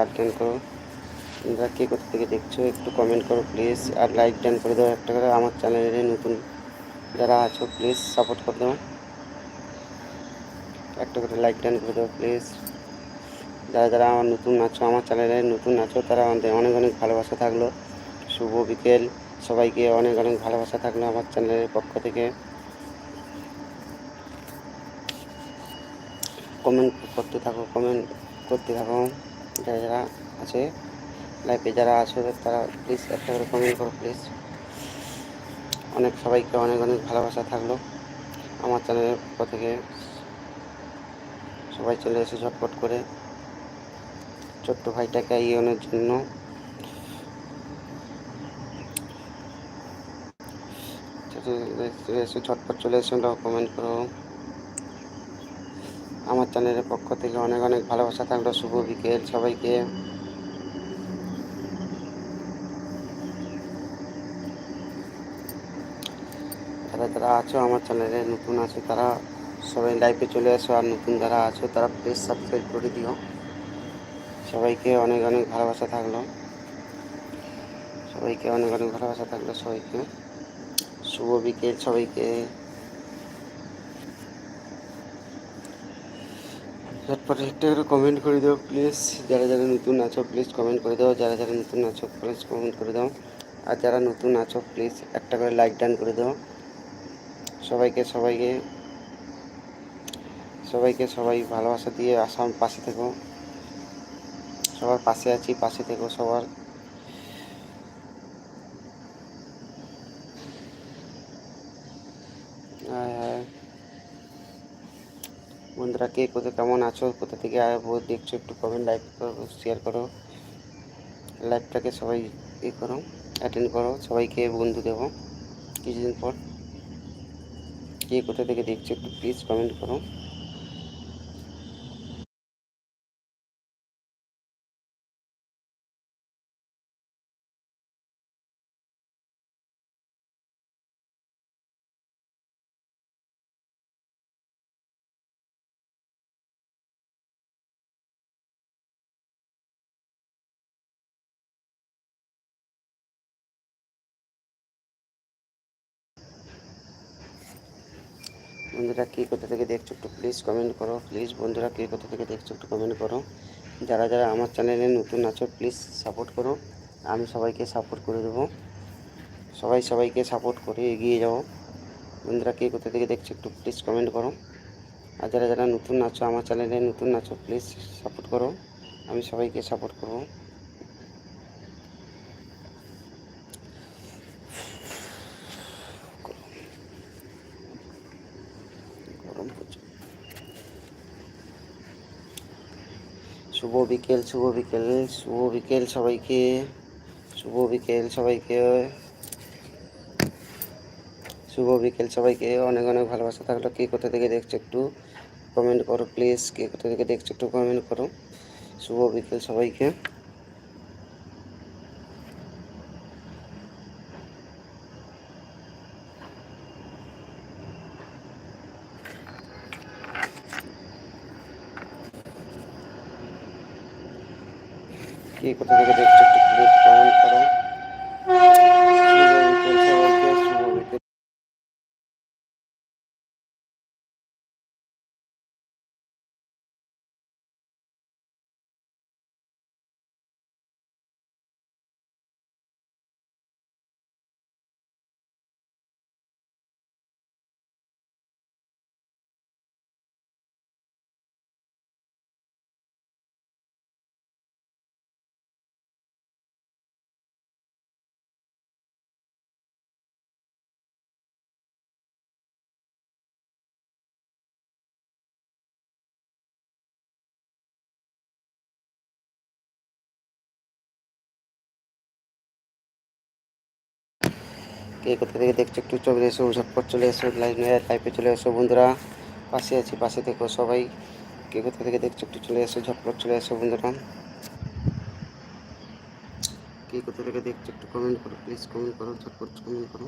Like done করো। তোমরা কে কোথা থেকে দেখছ, একটু কমেন্ট করো প্লিজ আর লাইক ডান করে দাও একটা করে। আমার চ্যানেলে নতুন যারা আছো প্লিজ সাপোর্ট করে দাও। একটা করে লাইক ডান করে দাও প্লিজ যারা যারা আমার নতুন আছো, আমার চ্যানেলে নতুন আছো, তারা আমাদের অনেক অনেক ভালোবাসা থাকল। শুভ বিকেল। সবাইকে অনেক অনেক ভালোবাসা থাকল আমার চ্যানেলের পক্ষ থেকে। কমেন্ট করতে থাকো কমেন্ট করতে থাকো। যারা যারা আছে লাইফে যারা আছো, তারা প্লিজ একটা করে কমেন্ট করো প্লিজ অনেক সবাইকে অনেক অনেক ভালোবাসা থাকল। আমার চ্যানেলের পক্ষ থেকে সবাই চলে এসে ঝটপট করে। ছোট্ট ভাইটাকে এগিয়ে জন্য। এসে ঝটপট চলে এসে কমেন্ট করো। আমার চ্যানেলের পক্ষ থেকে অনেক অনেক ভালোবাসা থাকল। শুভ বিকেল সবাইকে। যারা যারা আছো আমার চ্যানেলে, নতুন আছে তারা সবাই লাইভে চলে আসো আর নতুন যারা আছো তারা প্লিজ সাবস্ক্রাইব করে দিও। সবাইকে অনেক অনেক ভালোবাসা থাকল। সবাইকে অনেক অনেক ভালোবাসা থাকল সবাইকে। শুভ বিকেল সবাইকে। ঝটপট একটা করে কমেন্ট করে দাও প্লিজ যারা যারা নতুন আছো প্লিজ কমেন্ট করে দাও। যারা যারা নতুন আছো প্লিজ কমেন্ট করে দাও। আর যারা নতুন আছো প্লিজ একটা করে লাইক ডান করে দাও। সবাইকে সবাইকে সবাইকে সবাই ভালোবাসা দিয়ে আসাম পাশে থেকো। সবার পাশে আছি, পাশে থেকো সবার। বন্ধুরা, কে কোথায় কেমন আছো, কোথা থেকে দেখছ, একটু কমেন্ট লাইক করো শেয়ার করো। লাইভটাকে সবাই ই করো অ্যাটেন্ড করো, সবাইকে বন্ধু দেবো। কিছুদিন পর, কে কোথা থেকে দেখছ একটু প্লিজ কমেন্ট করো। বন্ধুরা কী কোথা থেকে দেখছ একটু প্লিজ কমেন্ট করো। প্লিজ বন্ধুরা কে কোথা থেকে দেখছ একটু কমেন্ট করো। যারা যারা আমার চ্যানেলে নতুন আছো প্লিজ সাপোর্ট করো। আমি সবাইকে সাপোর্ট করে দেবো। সবাই সবাইকে সাপোর্ট করে এগিয়ে যাও। বন্ধুরা কে কোথা থেকে দেখছ একটু প্লিজ কমেন্ট করো। আর যারা যারা নতুন আছো, আমার চ্যানেলে নতুন আছো প্লিজ সাপোর্ট করো। আমি সবাইকে সাপোর্ট করব। শুভ বিকেল শুভ বিকেল শুভ বিকেল সবাইকে, শুভ বিকেল সবাইকে। শুভ বিকেল সবাইকে, অনেক অনেক ভালোবাসা থাকল। কে কোথা থেকে দেখছ একটু কমেন্ট করো প্লিজ কে কোথা থেকে দেখছ একটু কমেন্ট করো। শুভ বিকেল সবাইকে। কে কোথা থেকে দেখছ একটু কমেন্ট করো। কে কোথা থেকে দেখছ একটু চলে এসো, ঝটপট চলে এসো লাইনে লাইফে চলে এসো বন্ধুরা। পাশে আছি, পাশে থেকো সবাই। কে কোথা থেকে দেখছ একটু চলে এসো, ঝটপট চলে এসো বন্ধুরা। কে কোথা থেকে দেখছ একটু কমেন্ট করো প্লিজ কমেন্ট করো, ঝটপট কমেন্ট করো।